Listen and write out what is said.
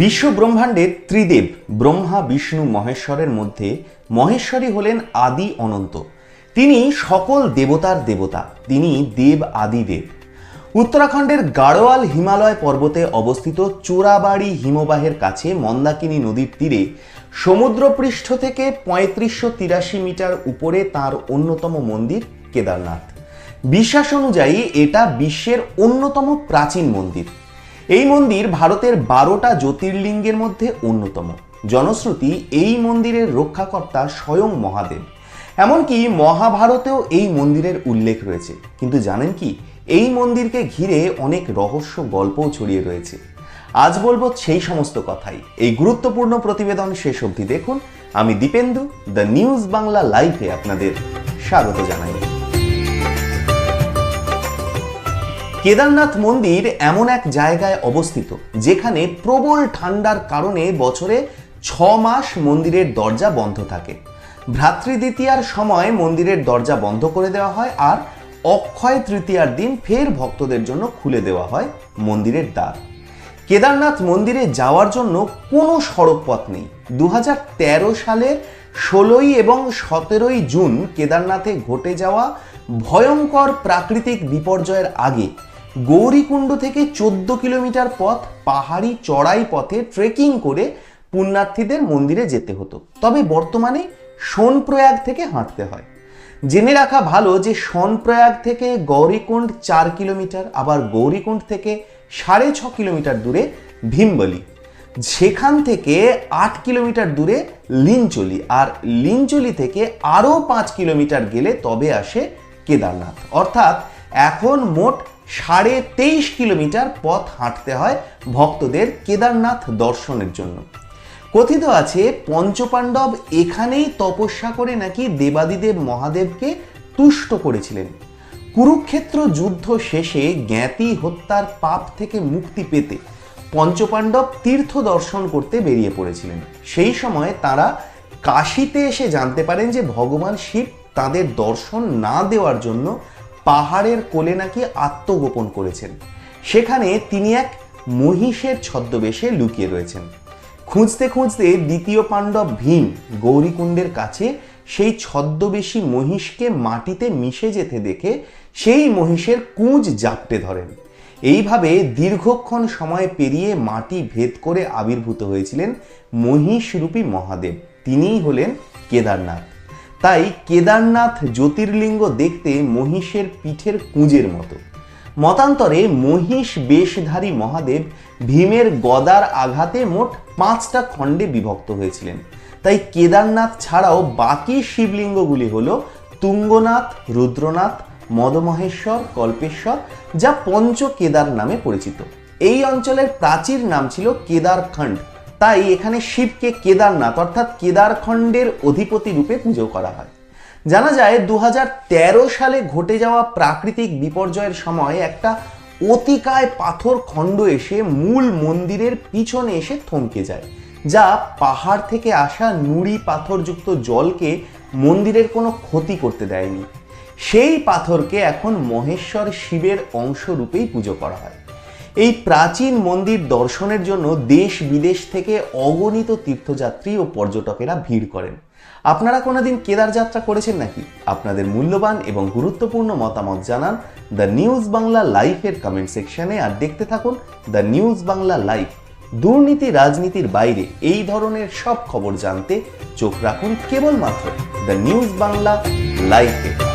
বিশ্ব ব্রহ্মাণ্ডের ত্রিদেব ব্রহ্মা, বিষ্ণু, মহেশ্বরের মধ্যে মহেশ্বরী হলেন আদি অনন্ত। তিনি সকল দেবতার দেবতা, তিনি দেব আদিদেব। উত্তরাখণ্ডের গাড়োয়াল হিমালয় পর্বতে অবস্থিত চোরাবাড়ি হিমবাহের কাছে মন্দাকিনী নদীর তীরে সমুদ্রপৃষ্ঠ থেকে পঁয়ত্রিশশো তিরাশি মিটার উপরে তার অন্যতম মন্দির কেদারনাথ। বিশ্বাস অনুযায়ী এটা বিশ্বের অন্যতম প্রাচীন মন্দির। এই মন্দির ভারতের বারোটা জ্যোতির্লিঙ্গের মধ্যে অন্যতম। জনশ্রুতি, এই মন্দিরের রক্ষাকর্তা স্বয়ং মহাদেব। এমনকি মহাভারতেও এই মন্দিরের উল্লেখ রয়েছে। কিন্তু জানেন কি, এই মন্দিরকে ঘিরে অনেক রহস্য গল্পও ছড়িয়ে রয়েছে। আজ বলব সেই সমস্ত কথাই। এই গুরুত্বপূর্ণ প্রতিবেদন শেষ অবধি দেখুন। আমি দীপেন্দু, দ্য নিউজ বাংলা লাইভে আপনাদের স্বাগত জানাই। কেদারনাথ মন্দির এমন এক জায়গায় অবস্থিত, যেখানে প্রবল ঠান্ডার কারণে বছরে ছ মাস মন্দিরের দরজা বন্ধ থাকে। ভ্রাতৃদ্বিতীয়ার সময় মন্দিরের দরজা বন্ধ করে দেওয়া হয় আর অক্ষয় তৃতীয়ার দিন ফের ভক্তদের জন্য খুলে দেওয়া হয় মন্দিরের দ্বার। কেদারনাথ মন্দিরে যাওয়ার জন্য কোনো সড়ক পথ নেই। দু হাজার তেরো সালের ষোলোই এবং সতেরোই জুন কেদারনাথে ঘটে যাওয়া ভয়ঙ্কর প্রাকৃতিক বিপর্যয়ের আগে গৌরীকুণ্ড থেকে চোদ্দ কিলোমিটার পথ, পাহাড়ি চড়াই পথে ট্রেকিং করে পুণ্যার্থীদের মন্দিরে যেতে হতো। তবে বর্তমানে সোনপ্রয়াগ থেকে হাঁটতে হয়। জেনে রাখা ভালো যে সনপ্রয়াগ থেকে গৌরীকুণ্ড চার কিলোমিটার, আবার গৌরীকুণ্ড থেকে সাড়ে ছ কিলোমিটার দূরে ভীমবলি। সেখান থেকে আট কিলোমিটার দূরে লিনচলি, আর লিনচলি থেকে আরও পাঁচ কিলোমিটার গেলে তবে আসে কেদারনাথ। অর্থাৎ এখন মোট সাড়ে তেইশ কিলোমিটার পথ হাঁটতে হয় ভক্তদের কেদারনাথ দর্শনের জন্য। কথিত আছে, পঞ্চপাণ্ডব এখানেই তপস্যা করে নাকি দেবাদিদেব মহাদেবকে তুষ্ট করেছিলেন। কুরুক্ষেত্র যুদ্ধ শেষে জ্ঞাতি হত্যার পাপ থেকে মুক্তি পেতে পঞ্চপাণ্ডব তীর্থ দর্শন করতে বেরিয়ে পড়েছিলেন। সেই সময় তারা কাশিতে এসে জানতে পারেন যে ভগবান শিব তাদের দর্শন না দেওয়ার জন্য পাহাড়ের কোলে নাকি আত্মগোপন করেছেন। সেখানে তিনি এক মহিষের ছদ্মবেশে লুকিয়ে রয়েছেন। খুঁজতে খুঁজতে দ্বিতীয় পাণ্ডব ভীম গৌরীকুণ্ডের কাছে সেই ছদ্মবেশী মহিষকে মাটিতে মিশে যেতে দেখে সেই মহিষের কুঁজ জাপটে ধরেন। এইভাবে দীর্ঘক্ষণ সময় পেরিয়ে মাটি ভেদ করে আবির্ভূত হয়েছিলেন মহিষরূপী মহাদেব। তিনিই হলেন কেদারনাথ। তাই কেদারনাথ জ্যোতির্লিঙ্গ দেখতে মহিষের পিঠের কুঁজের মতো। মতান্তরে মহিষ বেশধারী মহাদেব ভীমের গদার আঘাতে মোট পাঁচটা খণ্ডে বিভক্ত হয়েছিলেন। তাই কেদারনাথ ছাড়াও বাকি শিবলিঙ্গগুলি হল তুঙ্গনাথ, রুদ্রনাথ, মদমহেশ্বর, কল্পেশ্বর, যা পঞ্চ কেদার নামে পরিচিত। এই অঞ্চলের প্রাচীর নাম ছিল কেদারখণ্ড। তাই এখানে শিবকে কেদারনাথ অর্থাৎ কেদারখণ্ডের অধিপতি রূপে পুজো করা হয়। জানা যায় দু হাজার তেরো সালে ঘটে যাওয়া প্রাকৃতিক বিপর্যয়ের সময় একটা অতিকায় পাথর খণ্ড এসে মূল মন্দিরের পিছনে এসে থমকে যায়, যা পাহাড় থেকে আসা নুড়ি পাথরযুক্ত জলকে মন্দিরের কোনো ক্ষতি করতে দেয়নি। সেই পাথরকে এখন মহেশ্বর শিবের অংশ রূপেই পুজো করা হয়। এই প্রাচীন মন্দির দর্শনের জন্য দেশ বিদেশ থেকে অগণিত তীর্থযাত্রী ও পর্যটকেরা ভিড় করেন। আপনারা কোনোদিন কেদার যাত্রা করেছেন নাকি? আপনাদের মূল্যবান এবং গুরুত্বপূর্ণ মতামত জানান দ্য নিউজ বাংলা লাইফের কমেন্ট সেকশনে আর দেখতে থাকুন দ্য নিউজ বাংলা লাইফ। দুর্নীতি রাজনীতির বাইরে এই ধরনের সব খবর জানতে চোখ রাখুন কেবলমাত্র দ্য নিউজ বাংলা লাইফে